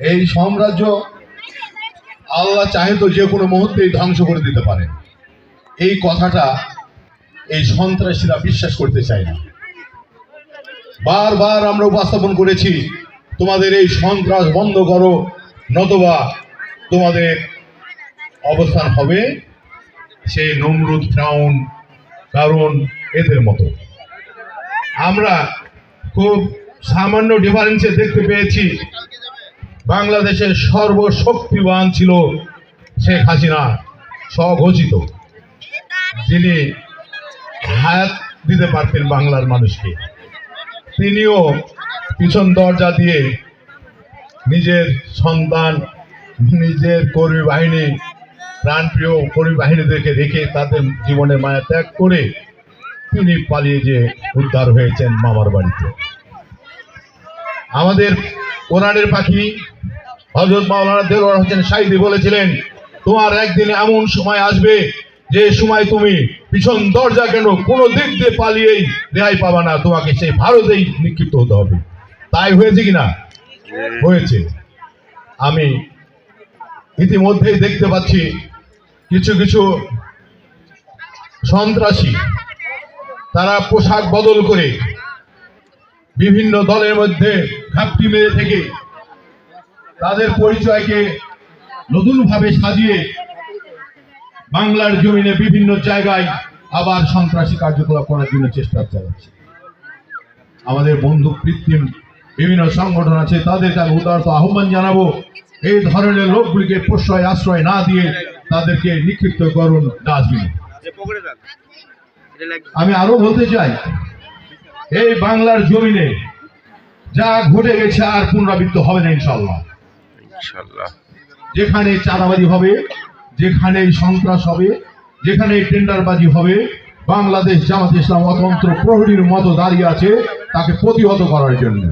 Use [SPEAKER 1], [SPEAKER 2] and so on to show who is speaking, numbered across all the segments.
[SPEAKER 1] এই সাম্রাজ্য আল্লাহ চাহে তো যে কোনো মুহূর্তেই ধ্বংস করে দিতে পারে। এই কথাটা এই সন্ত্রাসীরা বিশ্বাস করতে চায় না। বারবার আমরা উপস্থাপন করেছি, তোমাদের এই সন্ত্রাস বন্ধ করো, নতবা তোমাদের অবস্থান হবে সেই নমরুদ ফ্রাউন কারণ এদের মতো। আমরা খুব সামান্য ডিফারেন্সে দেখতে পেয়েছি। বাংলাদেশের সর্বশক্তিবান ছিল শেখ হাসিনা, স্বঘোষিত। যিনি হায়াত দিতে পারতেন বাংলার মানুষকে। তিনিও পিছন দরজা দিয়ে নিজের সন্তান, নিজের কর্মী বাহিনী প্রাণপ্রিয় কর্মী বাহিনীদেরকে রেখে তাদের জীবনে মায়া ত্যাগ করে তিনি পালিয়ে যে উদ্ধার হয়েছেন মামার বাড়িতে। আমাদের কোরআনের পাখি হজরত মাওলানা দেলোয়ার হোসেন সাইদি বলেছিলেন, তোমার একদিন এমন সময় আসবে যে সময় তুমি পিছন দরজা কেন কোনো দিক দিয়ে পালিয়েই রেহাই পাবা না, তোমাকে সেই ভারতেই নিক্ষিপ্ত হতে হবে। তাই হয়েছে কিনা হয়েছে। আমি ইতিমধ্যেই দেখতে পাচ্ছি কিছু কিছু সন্ত্রাসী, তারা পোশাক বদল করে বিভিন্ন দলের মধ্যে ঘাপটি মেরে থেকে তাদের পরিচয়কে নতুনভাবে সাজিয়ে বাংলার জমিনে বিভিন্ন জায়গায় আবার সন্ত্রাসী কার্যকলাপ করার জন্য চেষ্টা চালাচ্ছে। আমাদের বন্ধু কৃত্রিম বিভিন্ন সংগঠন আছে, তাদেরকে আমি উদারত আহ্বান জানাব, এই ধরনের লোকগুলিকে প্রশ্রয়, আশ্রয় না দিয়ে তাদেরকে নিক্ষিপ্ত করুন ডাস্টবিন। আমি আরও বলতে চাই, এই বাংলার জমিনে যা ঘটে গেছে আর পুনরাবৃত্ত হবে না ইনশাল্লাহ যেখানে চাঁদাবাজি হবে যেখানে সন্ত্রাস হবে, যেখানে টেন্ডারবাজি হবে, বাংলাদেশ জামাত ইসলাম অতন্ত্র প্রহরীর মতো দাঁড়িয়ে আছে তাকে প্রতিহত করার জন্য।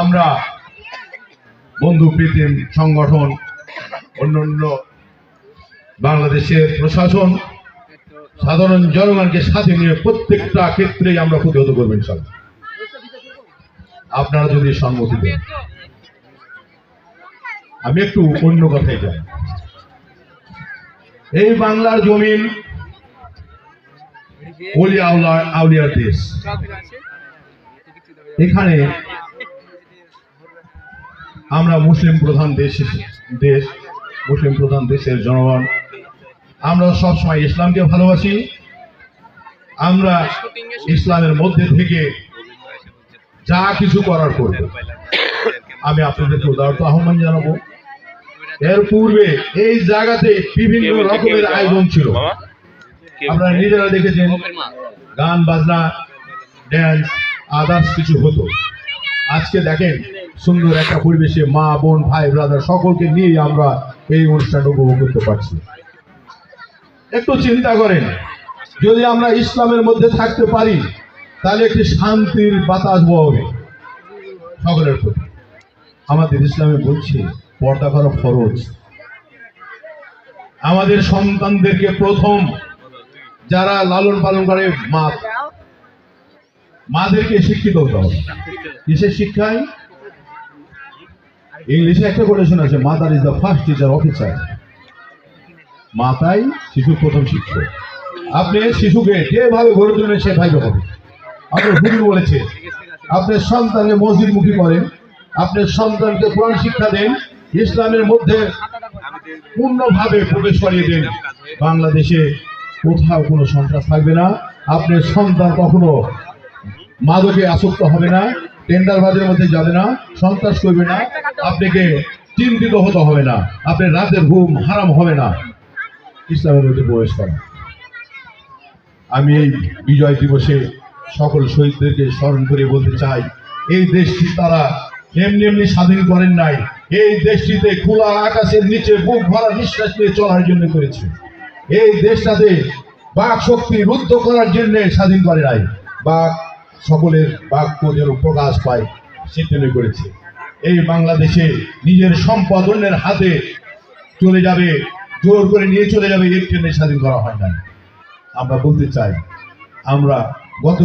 [SPEAKER 1] আমরা বন্ধু প্রীতিম সংগঠন, অন্যান্য বাংলাদেশের প্রশাসন, সাধারণ জনগণকে সাথে নিয়ে প্রত্যেকটা ক্ষেত্রেই আমরা প্রতিহত করবেন সব আপনারা যদি সম্মতি দেন। আমি একটু অন্য কথায় যাই এই বাংলার জমিন আউলিয়ার দেশ। এখানে আমরা মুসলিম প্রধান দেশ দেশ, মুসলিম প্রধান দেশের জনগণ। আমরা সবসময় ইসলামকে ভালোবাসি। আমরা ইসলামের মধ্যে থেকে যা কিছু করার করব। আমি আপনাদেরকে উদাহরণ আহ্বান জানাব। এর পূর্বে এই জায়গাতে বিভিন্ন রকমের আয়োজন ছিল। আপনারা নিজেরা দেখেছেন গান বাজনা ড্যান্স আদার্স কিছু হতো। আজকে দেখেন সুন্দর একটা পরিবেশে মা বোন ভাই ব্রাদার সকলকে নিয়েই আমরা এই অনুষ্ঠান উপভোগ করতে পারছি। একটু চিন্তা করেন যদি আমরা ইসলামের মধ্যে থাকতে পারি তাহলে একটি শান্তির বাতাস বহবে সকলের প্রতি। আমাদের ইসলামে বলছে পর্দা করা ফরজ। আমাদের সন্তানদেরকে প্রথম যারা লালন পালন করে মা, মাদেরকে শিক্ষিত হতে হবে। কিসের শিক্ষায়? ইংলিশে একটা কোটেশন আছে mother is the first teacher officer মাতাই শিশু প্রথম শিক্ষক। আপনি শিশুকে যেভাবে গড়ে সে ভাইবে হবে। আপনার হুজুর বলেছে, আপনার সন্তানকে মসজিদমুখী করেন, আপনার সন্তানকে কোরআন শিক্ষা দেন ইসলামের মধ্যে পূর্ণভাবে প্রবেশ করিয়ে দেন। বাংলাদেশে কোথাও কোনো সন্ত্রাস থাকবে না। আপনার সন্তান কখনো মাদকে আসক্ত হবে না টেন্ডার বাজের মধ্যে যাবে না, সন্ত্রাস করবে না, আপনাকে চিন্তিত হতে হবে না, আপনার রাতের ঘুম হারাম হবে না। ইসলামের মধ্যে প্রবেশ করা। আমি এই বিজয় দিবসে সকল শহীদদেরকে স্মরণ করে বলতে চাই, এই দেশটি তারা এমনি এমনি স্বাধীন করেন নাই। এই দেশটিতে খোলা আকাশের নিচে বুক ভরা নিঃশ্বাস নিয়ে চলার জন্য করেছে। এই দেশটাতে বাক শক্তি রুদ্ধ করার জন্য স্বাধীন করে নাই। বাক সকলের বাক্য যেন প্রকাশ পায় সেজন্য করেছে। এই বাংলাদেশে নিজের সম্পদ অন্যের হাতে চলে যাবে, জোর করে নিয়ে চলে যাবে, এর জন্য স্বাধীন করা হয় না আমরা বলতে চাই, আমরা গত